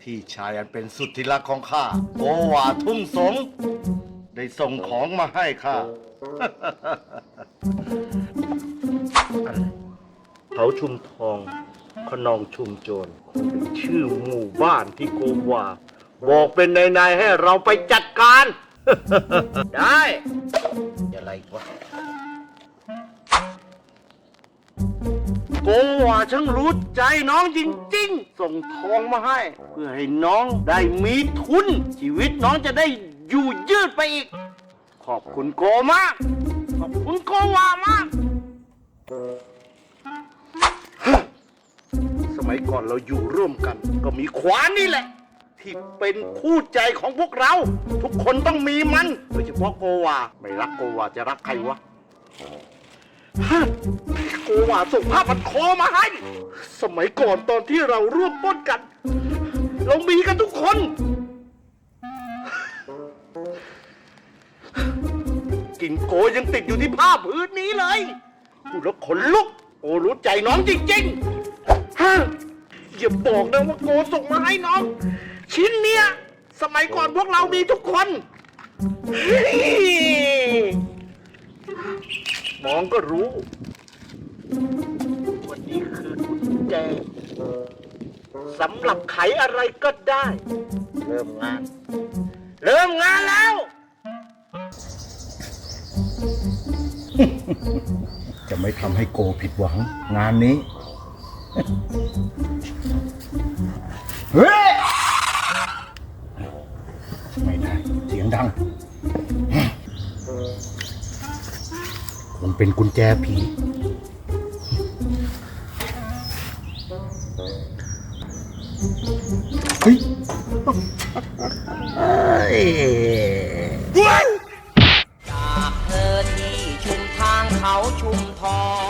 พี่ชายอันเป็นสุดที่รักของข้าโอวาทุ่งสง ได้ส่งของมาให้ข้า เขาชุมทองขนองชุมโจรคงเป็นชื่อหมู่บ้านที่โกว่า บอกเป็นนายๆให้เราไปจัดการ ได้ อะไรวะ โกว่าช่างรู้ใจน้องจริงๆ ส่งทองมาให้ เพื่อให้น้องได้มีทุน ชีวิตน้องจะได้อยู่ยืดไปอีก ขอบคุณโกมาก ขอบคุณโกวามาก สมัยก่อนเราอยู่ร่วมกัน ก็มีขวานนี่แหละ ที่เป็นคู่ใจของพวกเรา ทุกคนต้องมีมันโดยเฉพาะโกวา ไม่รักโกวาจะรักใครวะ โกวาส่งภาพมันคอมาให้ สมัยก่อนตอนที่เราร่วมปล้นกัน เรามีกันทุกคน กินโกยังติดอยู่ที่ผ้าพื้นนี้เลยพูแล้วขนลุก โอรู้ใจน้องจริงๆฮะอย่าบอกนะว่าโกส่งมาให้น้อง ชิ้นเนี้ย สมัยก่อนพวกเรามีทุกคน มองก็รู้ วันนี้คือกุญแจสำหรับไขอะไรก็ได้ เริ่มงาน เริ่มงานแล้ว จะไม่ทำให้โกผิดหวัง งานนี้ เฮ้ย ไม่ได้ เสียงดังคงเป็นกุญแจผี เฮ้ยจากเธอที่ชุมทางเขาชุมทอง